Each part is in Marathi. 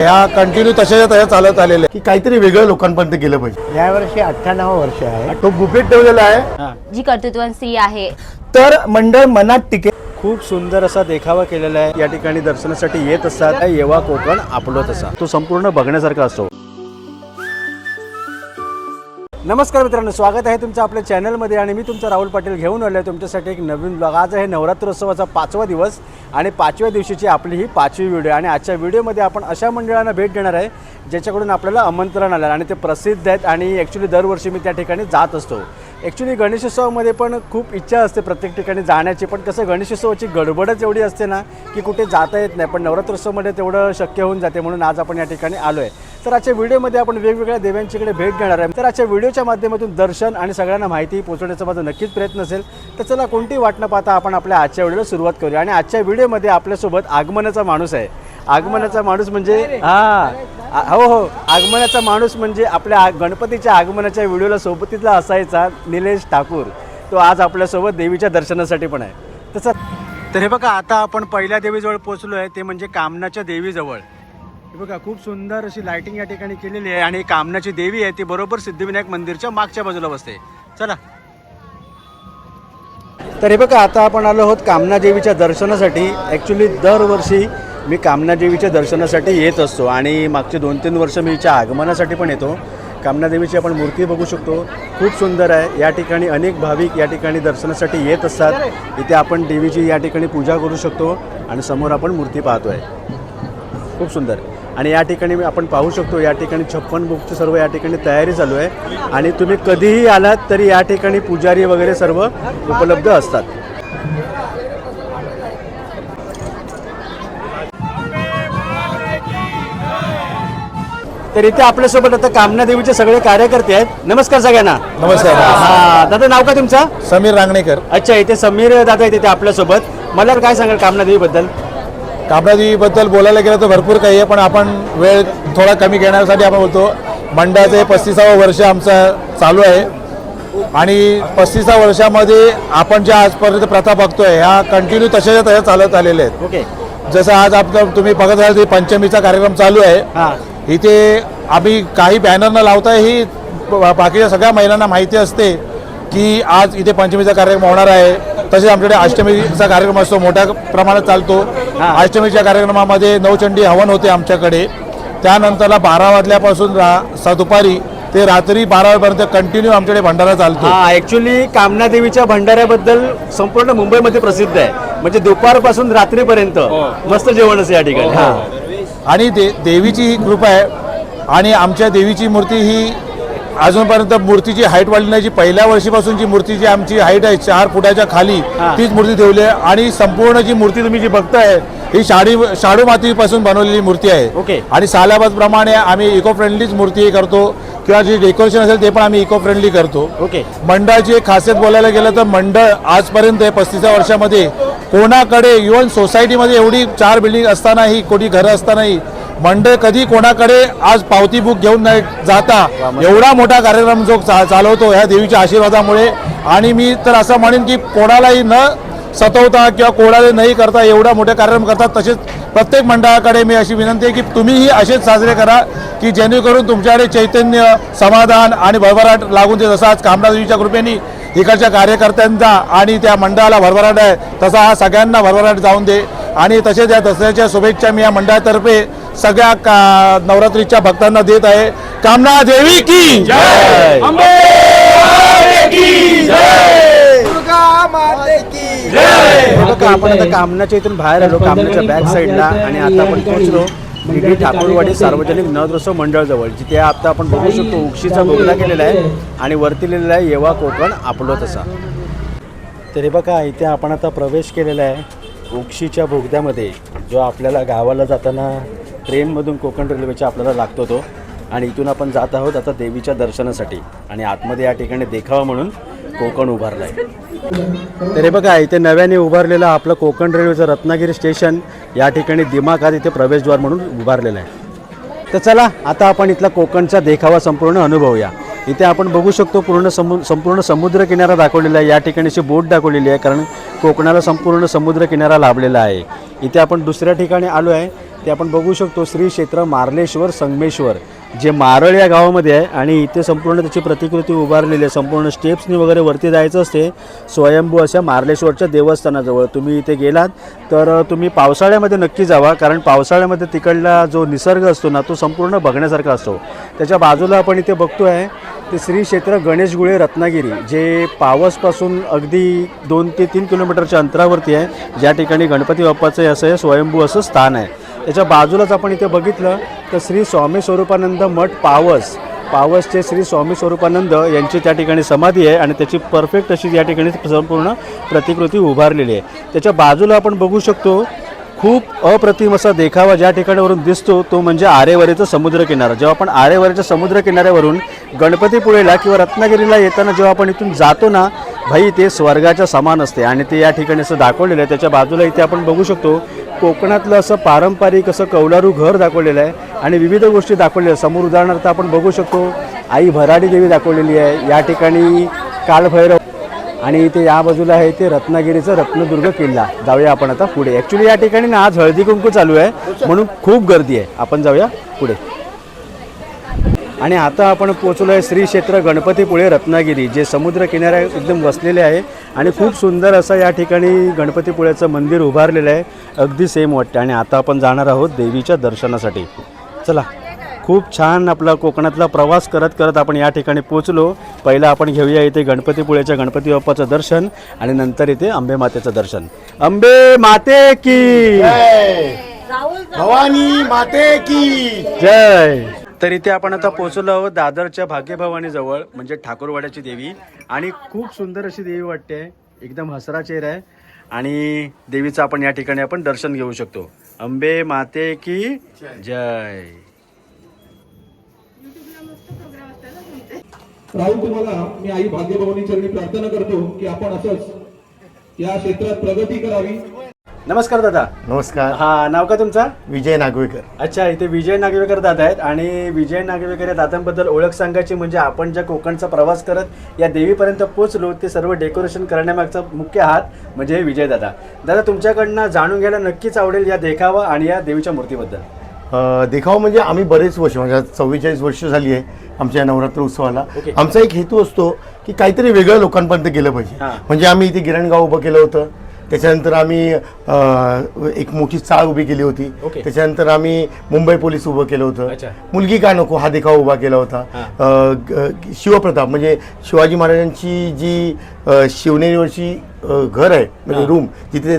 ह्या कंटिन्यू तशाच्या तशा चालत आलेल्या की काहीतरी वेगळं लोकांपर्यंत गेलं पाहिजे. यावर्षी अठ्ठ्याण्णव वर्ष आहे. तो गुपित ठेवलेला आहे. जी कर्तृत्ववान स्त्री आहे. तर मंडळ मनात टिके. खूप सुंदर असा देखावा केलेला आहे. या ठिकाणी दर्शनासाठी येत असतात येवा कोकण आपलो तसा तो संपूर्ण बघण्यासारखा असतो. नमस्कार मित्रांनो स्वागत आहे तुमचं आपल्या चॅनलमध्ये आणि मी तुमचा राहुल पाटील घेऊन आलो आहे तुमच्यासाठी एक नवीन ब्लॉग आज आहे नवरात्रोत्सवाचा पाचवा दिवस आणि पाचव्या दिवशीची आपली ही पाचवी व्हिडिओ आणि आजच्या व्हिडिओमध्ये आपण अशा मंडळांना भेट देणार आहे ज्याच्याकडून आपल्याला आमंत्रण आलं. आणि ते प्रसिद्ध आहेत आणि ॲक्च्युली दरवर्षी मी त्या ठिकाणी जात असतो. ॲक्च्युली गणेशोत्सवामध्ये पण खूप इच्छा असते प्रत्येक ठिकाणी जाण्याची. पण कसं गणेशोत्सवाची गडबडच एवढी असते ना की कुठे जाता येत नाही. पण नवरात्रोत्सवमध्ये तेवढं शक्य होऊन जाते म्हणून आज आपण या ठिकाणी आलो आहे तर आजच्या व्हिडिओमध्ये आपण वेगवेगळ्या देवांच्याकडे भेट घेणार आहे. तर आजच्या व्हिडिओच्या माध्यमातून दर्शन आणि सगळ्यांना माहिती पोहोचवण्याचा माझा नक्कीच प्रयत्न असेल. तर चला कोणती वाट न पाहता आपण आपल्या आजच्या व्हिडिओला सुरुवात करूया. आणि आजच्या व्हिडिओमध्ये आपल्यासोबत आगमनाचा माणूस आहे. आगमनाचा माणूस म्हणजे हा. हो हो. आगमनाचा माणूस म्हणजे आपल्या आ- गणपतीच्या आगमनाच्या व्हिडिओला सोबतीतला असायचा निलेश ठाकूर. तो आज आपल्यासोबत देवीच्या दर्शनासाठी पण आहे. तसं तर हे बघा आता आपण पहिल्या देवीजवळ पोहोचलो आहे ते म्हणजे कामनाच्या देवीजवळ. हे बघा खूप सुंदर अशी लाइटिंग या ठिकाणी केलेली आहे आणि कामनाची देवी आहे ती बरोबर सिद्धिविनायक मंदिरच्या मागच्या बाजूला बसते. चला. तर हे बघा आता आपण आलो आहोत कामना देवीच्या दर्शनासाठी. ॲक्च्युली दरवर्षी मी कामना देवीच्या दर्शनासाठी येत असतो आणि मागचे दोन तीन वर्ष मी हिच्या आगमनासाठी पण येतो. कामना देवीची आपण मूर्ती बघू शकतो. खूप सुंदर आहे. या ठिकाणी अनेक भाविक या ठिकाणी दर्शनासाठी येत असतात. इथे आपण देवीची या ठिकाणी पूजा करू शकतो आणि समोर आपण मूर्ती पाहतो आहे खूप सुंदर. आणि या ठिकाणी मी आपण पाहू शकतो या ठिकाणी छप्पन बुकची सर्व या ठिकाणी तयारी चालू आहे. आणि तुम्ही कधीही आलात तरी या ठिकाणी पुजारी वगैरे सर्व उपलब्ध असतात. तर इथे आपल्यासोबत आता कामना देवीचे सगळे कार्यकर्ते आहेत. नमस्कार सगळ्यांना. नमस्कार. हा दादा नाव का तुमचं? समीर रांगणेकर. अच्छा इथे समीर दादा आहेत इथे आपल्यासोबत. मला काय सांगाल कामना देवीबद्दल? कामराजीबद्दल बोलायला गेलं तर भरपूर काही आहे पण आपण वेळ थोडा कमी घेण्यासाठी आपण बोलतो. मंडळाचं हे पस्तीसावं वर्ष आमचं चालू आहे. आणि पस्तीसा वर्षामध्ये आपण ज्या आजपर्यंत प्रथा बघतोय ह्या कंटिन्यू तशाच्या तशा चालत आलेल्या आहेत. ओके. जसं आज आपलं तुम्ही बघत असाल ते पंचमीचा कार्यक्रम चालू आहे. इथे आम्ही काही बॅनर न लावता ही बाकीच्या सगळ्या महिलांना माहिती असते की आज इथे पंचमीचा कार्यक्रम होणार आहे. तसेच आमच्याकडे अष्टमीचा कार्यक्रम असतो मोठ्या प्रमाणात चालतो. हा. अष्टमीच्या कार्यक्रमामध्ये नवचंडी हवन होते आमच्याकडे. त्यानंतरला बारा वाजल्यापासून रा स दुपारी ते रात्री बारा वाजेपर्यंत कंटिन्यू आमच्याकडे भंडारा चालतो. हा ऍक्च्युली कामना देवीच्या भंडाऱ्याबद्दल संपूर्ण मुंबईमध्ये प्रसिद्ध आहे. म्हणजे दुपारपासून रात्रीपर्यंत मस्त जेवण असते या ठिकाणी. हा. आणि दे देवीची ही कृपा आहे. आणि आमच्या देवीची मूर्ती ही अजूनपर्यंत मूर्तीची हाईट वाढली नाही जी पहिल्या वर्षीपासून जी मूर्ती जी आमची हाईट आहे चार फुटाच्या खाली. तीच मूर्ती ठेवली आहे. आणि संपूर्ण जी मूर्ती तुम्ही जी बघताय ही शाडी शाडू मातीपासून बनवलेली मूर्ती आहे. ओके. आणि सालाबाद प्रमाणे आम्ही इको फ्रेंडलीच मूर्ती करतो. किंवा जे डेकोरेशन असेल ते पण आम्ही इको फ्रेंडली करतो. ओके. मंडळाची एक खासियत बोलायला गेलं तर मंडळ आजपर्यंत पस्तीसा वर्षामध्ये. कोणाकडे इव्हन सोसायटीमध्ये एवढी चार बिल्डिंग असतानाही कोणी घरं असतानाही मंडळ कधी कोणाकडे आज पावती बुक घेऊन नाही जाता एवढा मोठा कार्यक्रम जो चा- चालवतो ह्या देवीच्या आशीर्वादामुळे. आणि मी तर असं म्हणेन की कोणालाही न सतवता किंवा कोणाला नाही करता एवढा मोठे कार्यक्रम करतात तसेच प्रत्येक मंडळाकडे मी अशी विनंती आहे की तुम्हीही असेच साजरे करा की जेणेकरून तुमच्याकडे चैतन्य समाधान आणि भरभराट लागून ते जसं आज कामरादेवीच्या कृपेने इकडच्या कार्यकर्त्यांचा आणि त्या मंडळाला भरभराट आहे तसा हा सगळ्यांना भरभराट जाऊन दे. आणि तसेच या दसऱ्याच्या शुभेच्छा मी या मंडळातर्फे सगळ्या का नवरात्रीच्या भक्तांना देत आहे. कामना देवी की जय. बघा आपण आता कामनाच्या इथून बाहेर आलो कामनाच्या बॅक साईडला आणि आता आपण पोहोचलो. डी ठाकूरवाडी सार्वजनिक नवदोत्सव मंडळ जवळ जिथे आता आपण बघू शकतो उक्षीचा बोगदा केलेला आहे आणि वरती लिहिलेला आहे येवा कोकण आपलो तसा. तरी बघा इथे आपण आता प्रवेश केलेला आहे उक्षीच्या बोगद्यामध्ये जो आपल्याला गावाला जाताना ट्रेनमधून कोकण रेल्वेच्या आपल्याला लागतो तो. आणि इथून आपण जात आहोत आता देवीच्या दर्शनासाठी. आणि आतमध्ये या ठिकाणी देखावा म्हणून कोकण उभारलं आहे तरी बघा इथे नव्याने उभारलेलं आपलं कोकण रेल्वेचं रत्नागिरी स्टेशन या ठिकाणी दिमाखात इथे प्रवेशद्वार म्हणून उभारलेलं आहे. तर चला आता आपण इथला कोकणचा देखावा संपूर्ण अनुभवूया. इथे आपण बघू शकतो पूर्ण समु संपूर्ण समुद्र किनारा दाखवलेला आहे. या ठिकाणीची बोट दाखवलेली आहे कारण कोकणाला संपूर्ण समुद्र किनारा लाभलेला आहे. इथे आपण दुसऱ्या ठिकाणी आलो आहे ते आपण बघू शकतो श्री क्षेत्र मार्लेश्वर संगमेश्वर जे मारळ या गावामध्ये आहे आणि इथे संपूर्ण त्याची प्रतिकृती उभारलेली आहे. संपूर्ण स्टेप्सनी वगैरे वरती जायचं असते स्वयंभू अशा मार्लेश्वरच्या देवस्थानाजवळ. तुम्ही इथे गेलात तर तुम्ही पावसाळ्यामध्ये नक्की जावा कारण पावसाळ्यामध्ये तिकडला जो निसर्ग असतो ना तो संपूर्ण बघण्यासारखा असतो. त्याच्या बाजूला आपण इथे बघतो आहे ते श्री क्षेत्र गणेशगुळे रत्नागिरी जे पावसपासून अगदी दोन ते तीन किलोमीटरच्या अंतरावरती आहे. ज्या ठिकाणी गणपती बाप्पाचं हे असं हे स्वयंभू असं स्थान आहे. त्याच्या बाजूलाच आपण इथे बघितलं तर श्री स्वामी स्वरूपानंद मठ पावस. पावसचे श्री स्वामी स्वरूपानंद यांची त्या ठिकाणी समाधी आहे आणि त्याची परफेक्ट अशी या ठिकाणी संपूर्ण प्रतिकृती उभारलेली आहे. त्याच्या बाजूला आपण बघू शकतो खूप अप्रतिम असा देखावा ज्या ठिकाणावरून दिसतो तो म्हणजे आरेवारीचा समुद्रकिनारा. जेव्हा आपण आरेवारीच्या समुद्रकिनाऱ्यावरून गणपतीपुळेला किंवा रत्नागिरीला येताना जेव्हा आपण इथून जातो ना भाई ते स्वर्गाच्या समान असते आणि ते या ठिकाणी असं दाखवलेलं आहे. त्याच्या बाजूला इथे आपण बघू शकतो कोकणातलं असं पारंपरिक असं कौलारू घर दाखवलेलं आहे आणि विविध गोष्टी दाखवलेल्या समोर उदाहरणार्थ आपण बघू शकतो आई भराडी देवी दाखवलेली आहे. या ठिकाणी कालभैरव आणि इथे या बाजूला आहे ते रत्नागिरीचा रत्नदुर्ग किल्ला. जाऊया आपण आता पुढे. ॲक्च्युली या ठिकाणी ना आज हळदी कुंकू चालू आहे म्हणून खूप गर्दी आहे. आपण जाऊया पुढे. आणि आता आपण पोचलो आहे श्री क्षेत्र गणपतीपुळे रत्नागिरी जे समुद्र किनाऱ्या एकदम वसलेले आहे. आणि खूप सुंदर असं या ठिकाणी गणपतीपुळ्याचं मंदिर उभारलेलं आहे. अगदी सेम वाटतं आणि आता आपण जाणार आहोत देवीच्या दर्शनासाठी. चला खूप छान आपला कोकणातला प्रवास करत करत आपण या ठिकाणी पोचलो पहिलं आपण घेऊया इथे गणपतीपुळेच्या गणपती बाप्पाचं दर्शन आणि नंतर इथे अंबे मातेचं दर्शन. अंबे माते की! भवानी माते की! जय! तर इथे आपण आता पोहोचलो आहोत दादरच्या भाग्यभवानी जवळ म्हणजे ठाकूरवाड्याची देवी. आणि खूप सुंदर अशी देवी वाटते. एकदम हसरा चेहरा आहे. आणि देवीचं आपण या ठिकाणी आपण दर्शन घेऊ शकतो. अंबे माते की जय. राहुल तुम्हाला मी आई भाग्यभवानी चरणी प्रार्थना करतो की आपण असंच या क्षेत्रात प्रगती करावी. नमस्कार दादा. नमस्कार. हा नाव का तुमचा? विजय नागवेकर. अच्छा इथे विजय नागवेकर दादा आहेत आणि विजय नागवेकर या दादांबद्दल ओळख सांगायची म्हणजे आपण ज्या कोकणचा प्रवास करत या देवीपर्यंत पोहोचलो ते सर्व डेकोरेशन करण्यामागचा मुख्य हात म्हणजे विजय दादा. दादा तुमच्याकडनं जाणून घ्यायला नक्कीच आवडेल या देखावा आणि या देवीच्या मूर्तीबद्दल. अ, देखावा म्हणजे आम्ही बरेच वर्ष म्हणजे चव्वेचाळीस वर्ष झाली आहे आमच्या या नवरात्र उत्सवाला. ओके. आमचा एक हेतू असतो की काहीतरी वेगळं लोकांपर्यंत गेलं पाहिजे. हां. म्हणजे आम्ही इथे गिरणगाव उभं केलं होतं. त्याच्यानंतर आम्ही एक मोठी चाळ उभी केली होती. त्याच्यानंतर आम्ही मुंबई पोलीस उभं केलं. होतं मुलगी का नको हा देखावा उभा केला होता शिवप्रताप म्हणजे शिवाजी महाराजांची जी शिवनेरीवरची घर आहे म्हणजे. रूम जिथे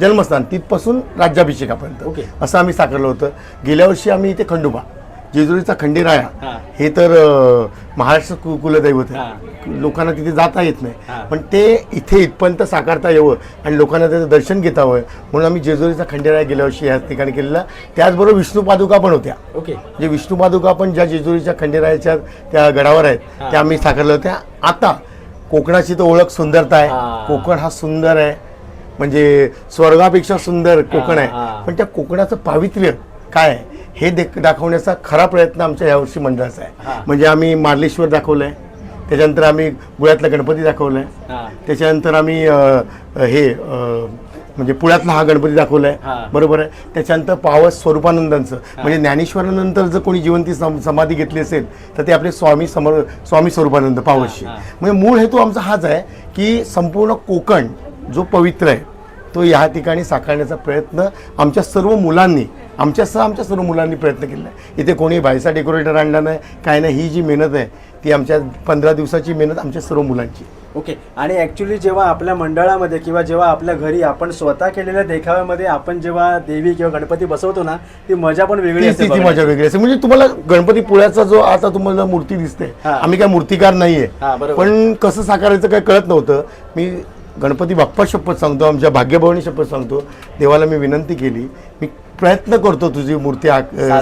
जन्मस्थान तिथपासून राज्याभिषेकापर्यंत. असं आम्ही साकारलं होतं गेल्या वर्षी आम्ही इथे खंडोबा जेजुरीचा खंडेराया हां. तर महाराष्ट्र कुलदैवत. आहे लोकांना तिथे जाता येत नाही. पण ते इथे इथपर्यंत साकारता यावं आणि लोकांना त्याचं दर्शन घेता यावं म्हणून आम्ही जेजुरीचा खंडेराया गेल्या वर्षी या ठिकाणी केलेला त्याचबरोबर विष्णू पादुका पण होत्या ओके म्हणजे विष्णू पादुका पण ज्या जेजुरीच्या खंडेरायाच्या त्या गडावर आहेत. त्या आम्ही साकारल्या होत्या आता कोकणाची तर ओळख सुंदरता आहे. कोकण हा सुंदर आहे म्हणजे स्वर्गापेक्षा सुंदर कोकण. आहे पण त्या कोकणाचं पावित्र्य काय आहे हे देख दाखवण्याचा खरा प्रयत्न आमच्या यावर्षी मंडळाचा. आहे म्हणजे आम्ही मार्लेश्वर दाखवलंय त्याच्यानंतर आम्ही गुळ्यातला गणपती दाखवलाय हां. त्याच्यानंतर आम्ही हे म्हणजे पुण्यातला हा गणपती दाखवलाय हां. बरोबर आहे त्याच्यानंतर पावस स्वरूपानंदांचं म्हणजे ज्ञानेश्वरानंतर जर कोणी जिवंती सम- समाधी घेतली असेल तर ते आपले स्वामी समर स्वामी स्वरूपानंद पावसशी हां. म्हणजे मूळ हेतू आमचा हाच आहे की संपूर्ण कोकण जो पवित्र आहे तो या ठिकाणी साकारण्याचा प्रयत्न आमच्या सर्व मुलांनी आमच्यासह आमच्या सर्व मुलांनी प्रयत्न केला आहे इथे कोणी बायचा डेकोरेटर आणला नाही काय नाही ही जी मेहनत आहे ती आमच्या पंधरा दिवसाची मेहनत आमच्या सर्व मुलांची ओके आणि ॲक्च्युली जेव्हा आपल्या मंडळामध्ये किंवा जेव्हा आपल्या घरी आपण स्वतः केलेल्या देखाव्यामध्ये आपण जेव्हा देवी किंवा गणपती बसवतो ना ती मजा पण वेगळी असते ती-. मजा वेगळी असते म्हणजे तुम्हाला गणपती पुण्याचा जो आता तुम्हाला मूर्ती दिसते. आम्ही काय मूर्तिकार नाहीये. पण कसं साकारायचं काय कळत नव्हतं मी गणपती बाप्पा शपथ सांगतो आमच्या भाग्यभवानी शपथ सांगतो. देवाला मी विनंती केली मी प्रयत्न करतो तुझी मूर्ती.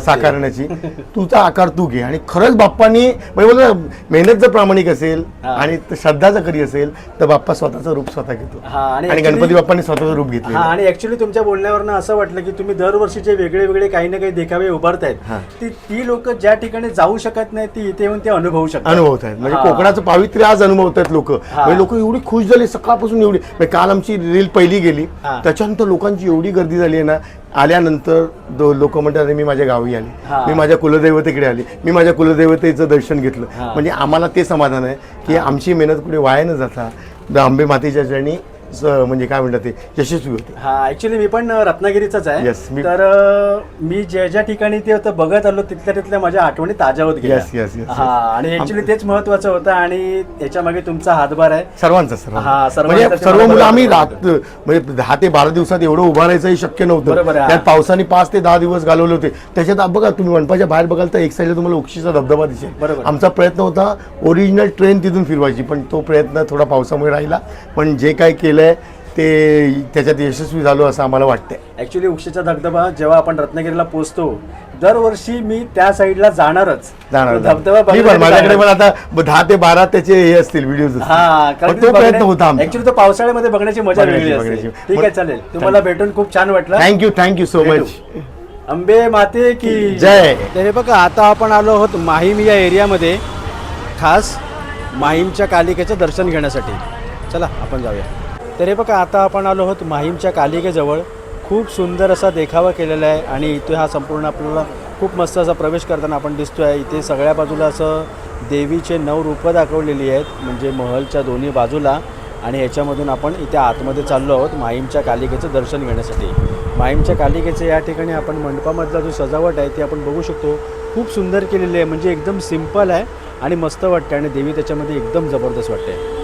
साकारण्याची तुझा आकार तू घे आणि खरंच बाप्पानी म्हणजे मेहनत जर प्रामाणिक असेल. आणि श्रद्धा जर करी असेल तर बाप्पा स्वतःचं रूप स्वतः घेतो आणि गणपती बाप्पाने स्वतःचं रूप घेतलं आणि ऍक्च्युली तुमच्या बोलण्यावरनं असं वाटलं की तुम्ही दरवर्षीचे वेगळे वेगळे काही ना काही देखावे उभारतायत. ती ती लोक ज्या ठिकाणी जाऊ शकत नाही ती इथे येऊन ते अनुभवू शकतात अनुभवत आहेत म्हणजे. कोकणाचं पावित्र्य आज अनुभवत आहेत लोक म्हणजे लोक एवढी खुश झाली सकाळपासून एवढी म्हणजे काल आमची रील पहिली गेली. त्याच्यानंतर लोकांची एवढी गर्दी झाली आहे ना आल्यानंतर दो लोक म्हणतात "अरे, मी माझ्या गावी आले. मी माझ्या कुलदैवतेकडे आले. मी माझ्या कुलदैवतेचं दर्शन घेतलं. म्हणजे आम्हाला ते समाधान आहे की आमची मेहनत कुठे वाया न जाता आंबे मातेच्या चरणी म्हणजे काय म्हणतात ते? यशस्वी होते. हा ऍक्च्युली मी पण रत्नागिरीचाच आहे. Yes, मी- तर अं, मी ज्या ज्या ठिकाणी ते होतं बघत आलो तिथल्या तिथल्या माझ्या आठवणी ताज्या होत गेल्या. Yes, yes, yes, हा आणि ऍक्च्युली तेच महत्वाचं होतं आणि त्याच्यामागे तुमचा हातभार आहे. सर्वांचा सर्व हा, सर्वांचा म्हणजे ते सर्व बरोबर मुलं आम्ही. रात म्हणजे दहा ते बारा दिवसात एवढं उभं राहायचंही शक्य बरोबर नव्हतं आहे. त्यात पावसाने पाच ते दहा दिवस घालवले होते. त्याच्यात आप- बघा तुम्ही वनपाच्या बाहेर बघाल तर एक साईडला तुम्हाला उक्षीचा धबधबा दिसेल. बरोबर. आमचा प्रयत्न होता ओरिजिनल ट्रेन तिथून फिरवायची पण तो प्रयत्न थोडा पावसामुळे राहिला. पण जे काय केलंय ते त्याच्यात यशस्वी झालो असं आम्हाला वाटतंय. ऍक्च्युली उक्षीचा धबधबा जेव्हा आपण रत्नागिरीला पोहोचतो दरवर्षी मी त्या साईडला जाणारच. जाणार धबधबा मी पण बघण्यासाठी माझ्याकडे पण जाणार. आता दहा ते बारा त्याचे हे असतील व्हिडिओ हा कारण तो प्रयत्न होता आमचा. ऍक्च्युली तो पावसाळ्यामध्ये बघण्याची मजा बघण्याची- वेगळी असते. बघण्याची. ठीक आहे चालेल. तुम्हाला भेटून खूप छान वाटलं. Thank you thank you so much Ambe माते की जय. तर हे बघा आता आपण आलो आहोत माहीम या एरियामध्ये खास माहीमच्या कालिकेचं दर्शन घेण्यासाठी. चला आपण जाऊया. तरी बघा आता आपण आलो आहोत माहीमच्या कालिकेजवळ. खूप सुंदर असा देखावा केलेला आहे आणि इथे हा संपूर्ण आपल्याला खूप मस्त असा प्रवेश करताना आपण दिसतो आहे इथे सगळ्या बाजूला असं देवीचे नऊ रूपं दाखवलेली आहेत म्हणजे महलच्या दोन्ही बाजूला. आणि याच्यामधून आपण इथे आतमध्ये चाललो आहोत माहीमच्या कालिकेचं दर्शन घेण्यासाठी. माहीमच्या कालिकेचं या ठिकाणी आपण मंडपामधला जो सजावट आहे ती आपण बघू शकतो. खूप सुंदर केलेली आहे म्हणजे एकदम सिंपल आहे आणि मस्त वाटते आणि देवी त्याच्यामध्ये एकदम जबरदस्त वाटते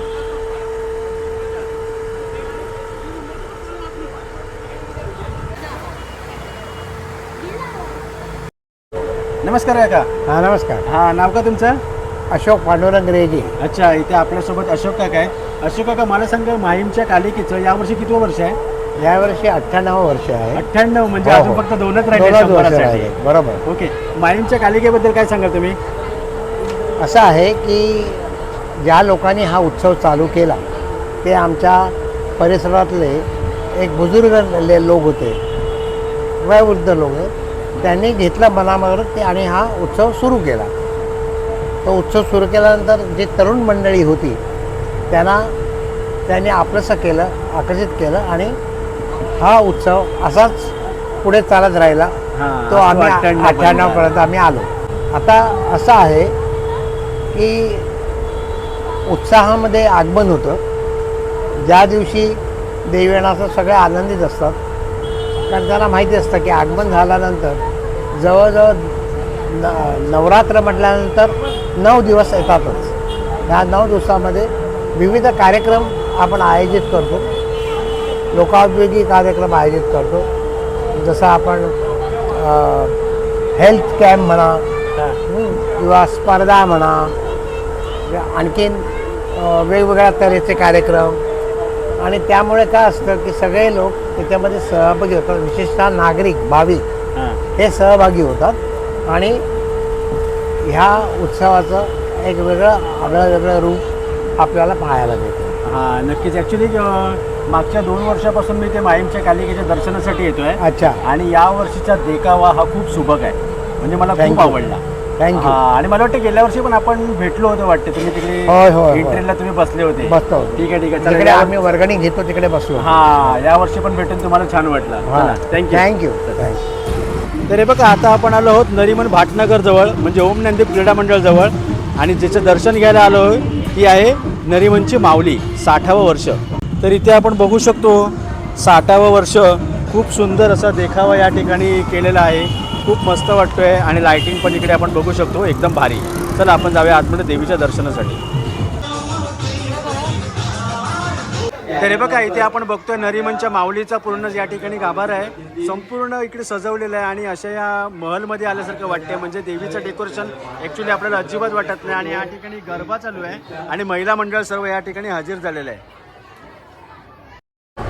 नमस्कार काका. हा नमस्कार. हा नाव का तुमचं? अशोक पांडुरंग रेजी अच्छा इथे आपल्यासोबत अशोक काका आहे. अशोक काका मला सांगा माहीमच्या कालिकेचं यावर्षी कितवं वर्ष आहे? यावर्षी अठ्ठ्याण्णव वर्ष आहे. अठ्ठ्याण्णव म्हणजे हो, अजून हो. फक्त दोनच राहिले दोनच वर्ष शंभरासाठी. राहिले, बरोबर. ओके. माहीमच्या कालिकेबद्दल काय सांगाल तुम्ही? असं आहे की ज्या लोकांनी हा उत्सव चालू केला ते आमच्या परिसरातले एक बुजुर्ग ले- लोक होते. वयोवृद्ध लोक त्यांनी घेतलं मनावर ते आणि हा उत्सव सुरू केला. तो उत्सव सुरू केल्यानंतर जी तरुण मंडळी होती त्यांना त्यांनी आपलंसं केलं आकर्षित केलं आणि हा उत्सव असाच पुढे चालत राहिला. हा, तो आम्ही 98 पर्यंत अठ्ठ्याण्णव पर्यंत आम्ही आलो. आता असं आहे की उत्साहामध्ये आगमन होतं. ज्या दिवशी देवीणाचं सगळे आनंदित असतात कारण त्यांना माहिती असतं की आगमन झाल्यानंतर जवळजवळ न नवरात्र म्हटल्यानंतर नऊ दिवस येतातच. ह्या नऊ दिवसामध्ये विविध कार्यक्रम आपण आयोजित करतो. लोकाउपयोगी कार्यक्रम आयोजित करतो. जसं आपण हेल्थ कॅम्प म्हणा किंवा स्पर्धा म्हणा आणखीन वेगवेगळ्या तऱ्हेचे कार्यक्रम आणि त्यामुळे काय असतं की सगळे लोक त्याच्यामध्ये सहभागी होतात. विशेषतः नागरिक भाविक हा. सहभागी होतात. आणि ह्या उत्सवाचं एक वेगळं आगळं वेगळं रूप आपल्याला पाहायला मिळतं. हा नक्कीच. ॲक्च्युली मागच्या दोन वर्षापासून मी ते माहीमच्या कालिकेच्या दर्शनासाठी येतोय. अच्छा. आणि या वर्षीचा देखावा हा खूप सुबक आहे. म्हणजे मला खूप. आवडला. हा, आणि मला वाटतं गेल्या वर्षी पण आपण भेटलो होतो वाटते. तुम्ही तिकडे होय, होय, होय. एंट्रीला तुम्ही बसले होते. बसतो ठीक आहे ठीक आहे. तिकडे चला, आम्ही वर्गणी घेतो तिकडे बसलो हा या वर्षी पण भेटून तुम्हाला छान वाटलं. थँक्यू थँक्यू थँक्यू तर हे बघा आता आपण आलो आहोत नरीमन भाटनगर जवळ म्हणजे ओम नंदीप क्रीडा मंडळ जवळ. आणि ज्याचं दर्शन घ्यायला आलो ती आहे नरीमनची माऊली साठावं वर्ष. तर इथे आपण बघू शकतो साठावं वर्ष खूप सुंदर असा देखावा या ठिकाणी केलेला आहे. खूप मस्त वाटतोय आणि लायटिंग पण इकडे आपण बघू शकतो एकदम भारी. चला आपण जाऊया आतमध्ये देवीच्या दर्शनासाठी. तर हे बघा इथे आपण बघतोय नरीमनच्या माऊलीचा पूर्ण या ठिकाणी गाभार आहे. संपूर्ण इकडे सजवलेलं आहे आणि अशा या महलमध्ये आल्यासारखं वाटते म्हणजे देवीचं डेकोरेशन ॲक्च्युली आपल्याला अजिबात वाटत नाही आणि या ठिकाणी गरबा चालू आहे आणि महिला मंडळ सर्व या ठिकाणी हजर झालेलं आहे.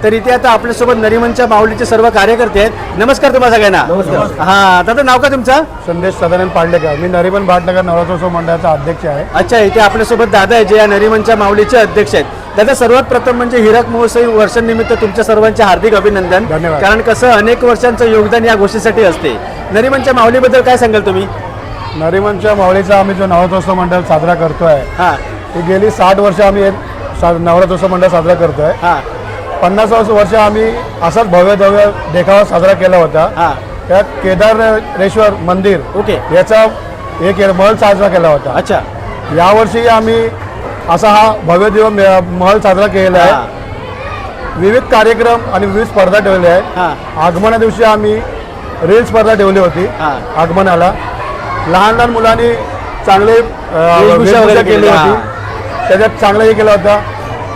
तर इथे आता आपल्यासोबत नरिमनच्या माऊलीचे सर्व कार्यकर्ते आहेत. नमस्कार तुम्हाला सगळ्यांना. नमस्कार. हा दादा नाव का तुमचं? संदेश सदानंद पांडेकर. मी नरिमन भाटनगर नवरात्रोत्सव मंडळाचा अध्यक्ष आहे. अच्छा इथे आपल्यासोबत दादा आहे जे या नरिमनच्या माऊलीचे अध्यक्ष आहेत. दादा सर्वात प्रथम म्हणजे हिरक महोत्सवी वर्षानिमित्त तुमच्या सर्वांचे हार्दिक अभिनंदन. धन्यवाद. कारण कसं अनेक वर्षांचं योगदान या गोष्टीसाठी असते. नरिमनच्या माऊलीबद्दल काय सांगाल तुम्ही? नरिमनच्या माऊलीचा आम्ही जो नवरात्रोत्सव मंडळ साजरा करतोय हा. ती गेली साठ वर्ष आम्ही हे सा- नवरात्रोत्सव मंडळ साजरा करतोय. हा. पन्नास वर्ष आम्ही असाच भव्य भव्य देखावा साजरा केला होता. हां. त्यात केदारेश्वर मंदिर ओके. याचा एक महल साजरा केला होता. अच्छा. यावर्षी आम्ही असा हा भव्य दिव महल साजरा केलेला आहे. विविध कार्यक्रम आणि विविध स्पर्धा ठेवल्या आहेत. हां. आगमना दिवशी आम्ही रील स्पर्धा ठेवली होती. आगमनाला. लहान लहान मुलांनी चांगले केली, होती. त्याच्यात चांगलं हे केलं होतं.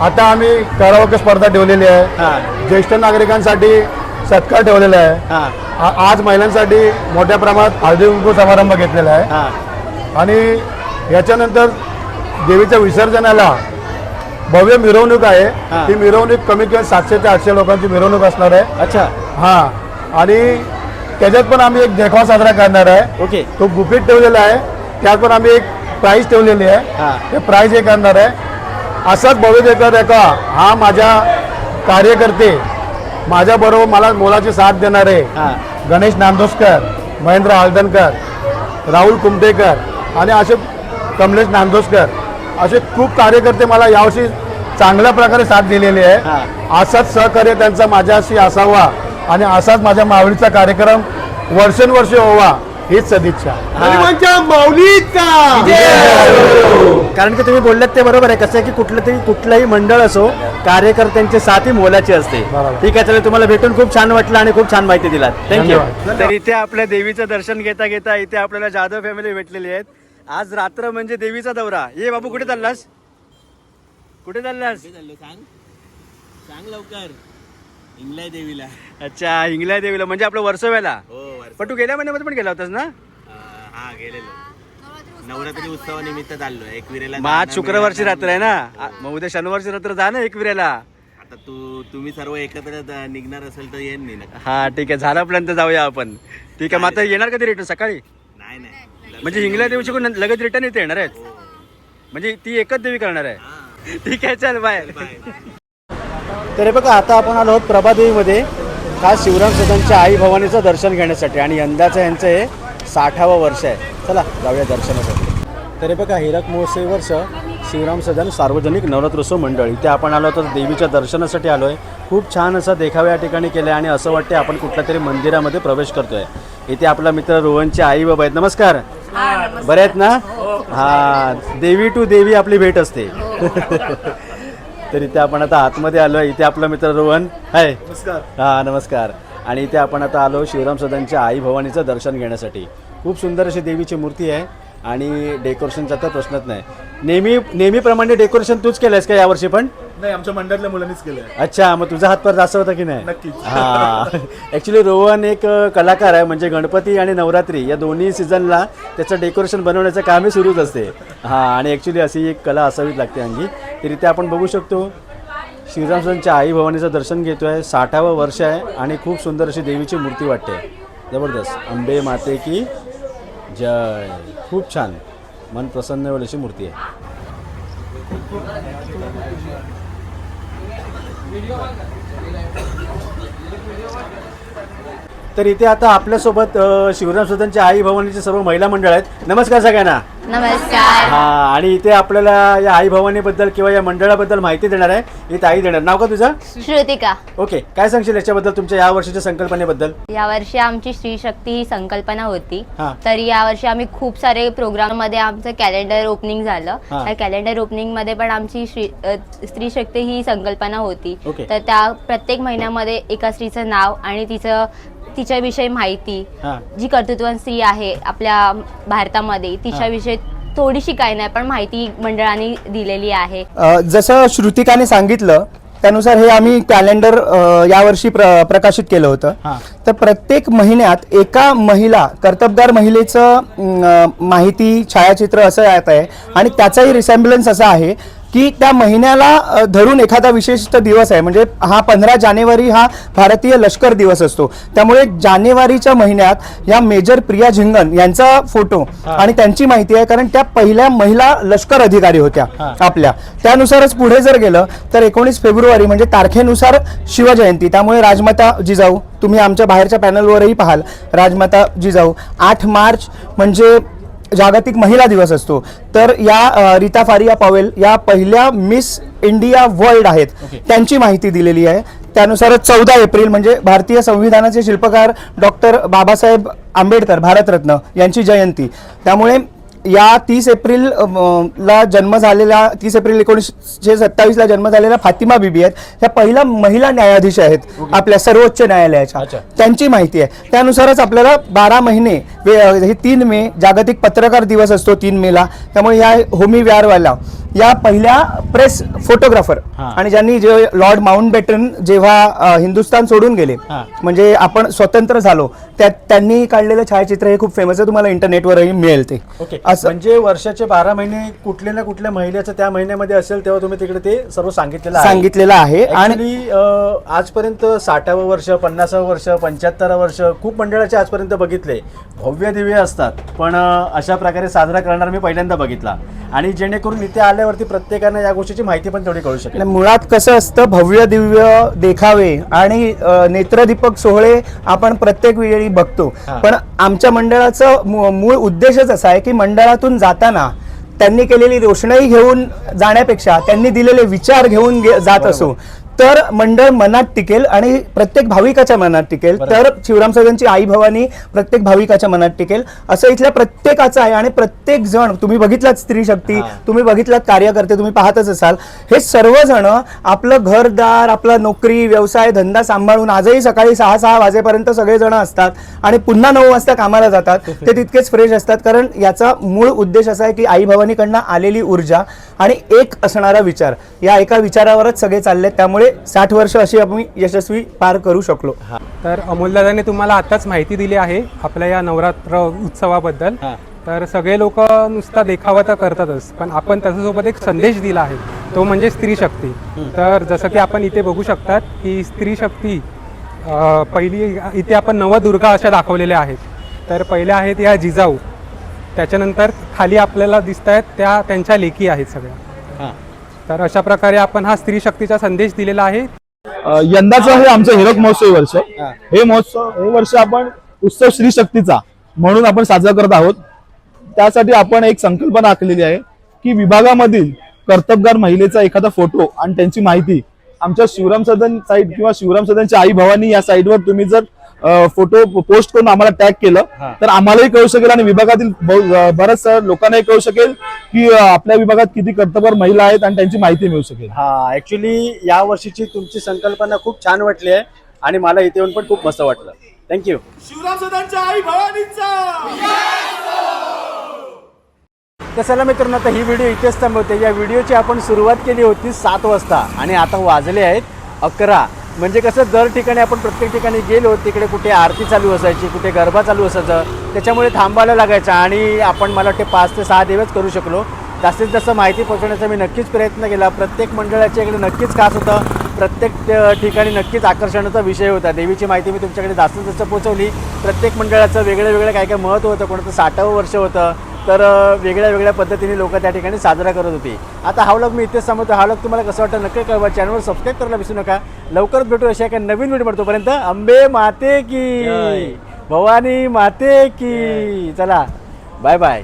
आता आम्ही करावके स्पर्धा ठेवलेली आहे. ज्येष्ठ नागरिकांसाठी सत्कार ठेवलेला आहे. आ- आज महिलांसाठी मोठ्या प्रमाणात हळदी कुंकू समारंभ घेतलेला आहे. आणि याच्यानंतर देवीच्या विसर्जनाला भव्य मिरवणूक. आहे. ती मिरवणूक कमीत कमी सातशे ते आठशे लोकांची मिरवणूक असणार आहे. अच्छा. हां. आणि त्याच्यात पण आम्ही एक देखावा साजरा करणार आहे. ओके. तो गुपित ठेवलेला आहे. त्यात पण आम्ही एक प्राईज ठेवलेली हा. आहे ते प्राईज हे करणार आहे. असाच भव्य देखावा देखावा हा माझ्या कार्यकर्ते माझ्याबरोबर मला मोलाची साथ देणारे गणेश नांदोसकर महेंद्र हळदणकर राहुल कुमटेकर आणि असे कमलेश नांदोसकर असे खूप कार्यकर्ते मला यावर्षी चांगल्या प्रकारे साथ दिलेली आहे. असाच सहकार्य त्यांचा माझ्याशी असावा आणि असाच माझ्या मावळीचा कार्यक्रम वर्षानुवर्षे व्हावा. हीच सदिच्छा. कारण की तुम्ही बोललात ते बरोबर आहे. कसं आहे की कुठलं तरी कुठलंही मंडळ असो कार्यकर्त्यांची साथ मोलाची असते. बरोबर. ठीक आहे चला तुम्हाला भेटून खूप छान वाटलं आणि खूप छान माहिती दिलात. थँक्यू धन्यवाद. तर इथे आपल्या देवीचं दर्शन घेता घेता इथे आपल्याला जाधव फॅमिली भेटलेली आहेत. आज रात्र म्हणजे देवीचा दौरा. ये बाबू कुठे चाललास? कुठे चाललास? सांग. सांग लवकर. इंगलाय देवीला अच्छा हिंगल्या देवीला म्हणजे आपलं वर्सव्याला? हो वर्ष पण तू गेल्या महिन्यामध्ये पण गेला होतास ना? हा गेलेलो. नवरात्री उत्सवानिमित्त चाललो एकविरेला मग आज शुक्रवारची रात्र आहे ना? मग उद्या शनिवारची रात्र जा ना एकविऱ्याला आता तू तुम्ही सर्व एकत्र निघणार असेल तर येईन मी नक्की हा ठीक आहे झाल्यापर्यंत जाऊया आपण. ठीक आहे मग आता येणार कधी रिटर्न सकाळी? नाही नाही. म्हणजे हिंगल्या देवीची कोण लगेच रिटर्न येते येणार आहेत? म्हणजे ती एकच देवी करणार आहे. ठीक आहे चल बाय तर हे बघा आता आपण आलो आहोत प्रभादेवीमध्ये. खास शिवराम सदांच्या आई भवानीचं दर्शन घेण्यासाठी आणि यंदाचं यांचं हे साठावं वर्ष आहे. चला जाऊया दर्शनासाठी. तर हे बघा हिरक महोत्सवी वर्ष शिवराम सदन सार्वजनिक नवरात्रोत्सव मंडळ. इथे आपण आलो तर देवीच्या दर्शनासाठी आलो आहे खूप छान असा देखावा या ठिकाणी केला आहे आणि असं वाटते आपण कुठल्या तरी मंदिरामध्ये प्रवेश करतोय. इथे आपला मित्र रोहनचे आई बाबा आहेत. नमस्कार. बरे आहेत ना? हा. देवी टू देवी आपली भेट असते. तर इथे आपण आता आतमध्ये आलो आहे इथे आपला मित्र रोहन. हाय. नमस्कार. हा नमस्कार. आणि इथे आपण आता आलो शिवराम सदांच्या आई भवानीचं दर्शन घेण्यासाठी. खूप सुंदर अशी देवीची मूर्ती आहे. आणि डेकोरेशनचा तर प्रश्नच नाही. नेहमी नेहमीप्रमाणे डेकोरेशन तूच केलंयस का यावर्षी पण? नाही आमच्या मंडळातल्या मुलांनीच केलं अच्छा मग तुझा हातभार जास्त होता की नाही? नक्कीच. हा. ॲक्च्युली रोहन एक कलाकार आहे म्हणजे गणपती आणि नवरात्री या दोन्ही सीझनला त्याचं डेकोरेशन बनवण्याचं कामही सुरूच असते. हां आणि ॲक्च्युली अशी एक कला असावीच लागते अंगी तर इथे आपण बघू शकतो. श्रीरामसनच्या आई भवानीचं दर्शन घेतो आहे साठावं वर्ष आहे आणि खूप सुंदर अशी देवीची मूर्ती वाटते. जबरदस्त. अंबे माते की जय. खूप छान. मन प्रसन्न होईल अशी मूर्ती आहे तर इथे आता आपल्यासोबत अ, शिवराम सदनच्या आई भवानीचे सर्व महिला मंडळ आहेत. नमस्कार सगळ्यांना. नमस्कार. हा आणि इथे आपल्याला या आई भवानीबद्दल किंवा या मंडळाबद्दल माहिती देणार आहे. इथे आई देणार. नाव का तुझं? श्रुतिका. ओके काय सांगशील याच्याबद्दल तुमच्या या वर्षीच्या संकल्पनेबद्दल? यावर्षी आमची स्त्री शक्ती ही संकल्पना होती. हा. तर यावर्षी आम्ही खूप सारे प्रोग्राममध्ये आमचं कॅलेंडर ओपनिंग झालं. हा. त्या कॅलेंडर ओपनिंगमध्ये पण आमची श्री अ, स्त्री शक्ती ही संकल्पना होती. ओके. तर त्या प्रत्येक महिन्यामध्ये एका स्त्रीचं नाव आणि तिचं तिच्याविषयी माहिती हा. जी कर्तृत्ववान स्त्री आहे आपल्या भारतामध्ये तिच्याविषयी थोडीशी काही नाही पण माहिती मंडळाने दिलेली आहे. अ, जसं श्रुतिकाने सांगितलं त्यानुसार हे आम्ही कॅलेंडर अ, यावर्षी प्र प्रकाशित केलं होतं. हां. तर प्रत्येक महिन्यात एका महिला कर्तबगार महिलेचं अं, माहिती छायाचित्र असं येत आहे. आणि त्याचाही रिसेम्बलन्स असा आहे की त्या महिन्याला धरून एखादा विशिष्ट दिवस आहे. म्हणजे हा पंधरा जानेवारी हा भारतीय लष्कर दिवस असतो. त्यामुळे जानेवारीच्या महिन्यात या मेजर प्रिया झिंगन यांचा फोटो आणि त्यांची माहिती आहे. कारण त्या पहिल्या महिला लष्कर अधिकारी होत्या आपल्या. त्यानुसारच पुढे जर गेलं तर एकोणीस फेब्रुवारी म्हणजे तारखेनुसार शिवजयंती. त्यामुळे राजमाता जिजाऊ तुम्ही आमच्या बाहेरच्या पॅनलवरही पाहाल. राजमाता जिजाऊ आठ मार्च म्हणजे जागतिक महिला दिवस असतो. तर या रीता फारिया पॉवेल या पहिल्या मिस इंडिया वर्ल्ड आहेत. त्यांची माहिती दिलेली आहे. त्यानुसार चौदा एप्रिल म्हणजे भारतीय संविधानाचे शिल्पकार डॉक्टर बाबासाहेब आंबेडकर भारतरत्न यांची जयंती. त्यामुळे या तीस एप्रिल ला जन्म झालेल्या तीस एप्रिल एकोणीसशे सत्तावीसला जन्म झालेल्या फातिमा बीबी आहेत. ह्या पहिल्या महिला न्यायाधीश आहेत आपल्या सर्वोच्च न्यायालयाच्या. त्यांची माहिती आहे. त्यानुसारच आपल्याला बारा महिने हे तीन मे जागतिक पत्रकार दिवस असतो तीन मेला त्यामुळे ह्या होमी व्यारवाला या पहिल्या प्रेस फोटोग्राफर आणि ज्यांनी जे लॉर्ड माउंट बॅटन जेव्हा अ, हिंदुस्थान सोडून गेले म्हणजे आपण स्वतंत्र झालो त्या त्यांनी काढलेलं छायाचित्र हे खूप फेमस आहे तुम्हाला इंटरनेटवरही मिळेल ते. ओके. असं म्हणजे वर्षाचे बारा महिने कुठल्या ना कुठल्या महिन्याचं त्या महिन्यामध्ये असेल तेव्हा तुम्ही तिकडे ते सर्व सांगितलेलं आहे. सांगितलेलं आहे. आणि आजपर्यंत साठावं वर्ष पन्नासावं वर्ष पंच्याहत्तरावं वर्ष खूप मंडळाचे आजपर्यंत बघितले. भव्य दिव्य असतात. पण अ, अशा प्रकारे साजरा करणार मी पहिल्यांदा बघितला. आणि जेणेकरून इथे आल्यावरती प्रत्येकानं या गोष्टीची माहिती पण तेवढी कळू शकेल. मुळात कसं असतं भव्य दिव्य देखावे आणि नेत्रदीपक सोहळे आपण प्रत्येक वेळी बघतो. पण आमच्या मंडळाचं मूळ उद्देशच असा आहे की मंडळातून जाताना त्यांनी केलेली रोषणाई घेऊन जाण्यापेक्षा त्यांनी दिलेले विचार घेऊन जात असो. तर मंडळ मनात टिकेल आणि प्रत्येक भाविकाच्या मनात टिकेल. तर शिवराम सदनची आई भवानी प्रत्येक भाविकाच्या मनात टिकेल. असं इथल्या प्रत्येकाचं आहे आणि प्रत्येक जण तुम्ही बघितलात स्त्री शक्ती तुम्ही बघितलात कार्यकर्ते तुम्ही पाहतच असाल. हे सर्वजण आपलं घरदार आपला नोकरी व्यवसाय धंदा सांभाळून आजही सकाळी सहा सहा वाजेपर्यंत सगळेजण असतात आणि पुन्हा नऊ वाजता कामाला जातात. ते तितकेच फ्रेश असतात. कारण याचा मूळ उद्देश असा आहे की आई भवानीकडनं आलेली ऊर्जा आणि एक असणारा विचार. या एका विचारावरच सगळे चालले त्यामुळे साठ वर्ष अशी आम्ही यशस्वी पार करू शकलो. तर अमोलदादाने तुम्हाला आताच माहिती दिली आहे आपल्या या नवरात्र उत्सवाबद्दल. तर सगळे लोक नुसता देखावा तर करतातच पण आपण त्याच्यासोबत एक संदेश दिला आहे. तो म्हणजे स्त्री शक्ती. तर जसं की आपण इथे बघू शकतात की स्त्री शक्ती पहिली इथे आपण नवदुर्गा अशा दाखवलेल्या आहेत. तर पहिल्या आहेत या जिजाऊ. त्याच्यानंतर खाली आपल्याला दिसत आहेत त्या त्यांच्या लेखी आहेत सगळ्या. तर अशा प्रकारे आपण हा स्त्री शक्तीचा संदेश दिलेला आहे. यंदाचं हे आमचं हिरक महोत्सव वर्ष. हे. महोत्सव हे वर्ष आपण उत्सव श्री शक्तीचा म्हणून आपण साजरा करत आहोत. त्यासाठी आपण एक संकल्पना आखलेली आहे की विभागामधील कर्तबगार महिलेचा एखादा फोटो आणि त्यांची माहिती आमच्या शिवराम सदन साईट किंवा शिवराम सदनच्या आई भवानी या साईटवर तुम्ही जर फोटो पोस्ट करून आम्हाला टॅग केलं. तर आम्हालाही कळू शकेल आणि विभागातील बऱ्याच लोकांनाही कळू शकेल की आपल्या विभागात किती कर्तबगार महिला आहेत आणि त्यांची माहिती मिळू शकेल. हा ऍक्च्युली या वर्षीची तुमची संकल्पना खूप छान वाटली आहे आणि मला इथे येऊन पण खूप मस्त वाटलं. थँक्यू तर चला मित्रांनो आता ही व्हिडिओ इथेच थांबवते. या व्हिडिओची आपण सुरुवात केली होती सात वाजता आणि आता वाजले आहेत अकरा. म्हणजे कसं दर ठिकाणी आपण प्रत्येक ठिकाणी गेलो तिकडे कुठे आरती चालू असायची कुठे गरबा चालू असायचं त्याच्यामुळे थांबायला लागायचं आणि आपण मला वाटते पाच ते सहा दिवस करू शकलो. जास्तीत जास्त माहिती पोहोचवण्याचा मी नक्कीच प्रयत्न केला. प्रत्येक मंडळाच्या इकडे नक्कीच खास होतं. प्रत्येक ठिकाणी नक्कीच आकर्षणाचा विषय होता. देवीची माहिती मी तुमच्याकडे जास्तीत जास्त पोहोचवली. प्रत्येक मंडळाचं वेगळं वेगळं काय काय महत्त्व होतं कोणाचं साठावं वर्ष होतं तर वेगळ्या वेगळ्या पद्धतीने लोक त्या ठिकाणी साजरा करत होती. आता हा व्लॉग मी इथेच सांगतो हा व्लॉग तुम्हाला कसं वाटतं नक्की कळवा. चॅनलवर सबस्क्राईब करायला विसरू नका. लवकरच भेटू अशा एका नवीन व्हिडिओ तोपर्यंत अंबे माते की. भवानी माते की. चला. Bye bye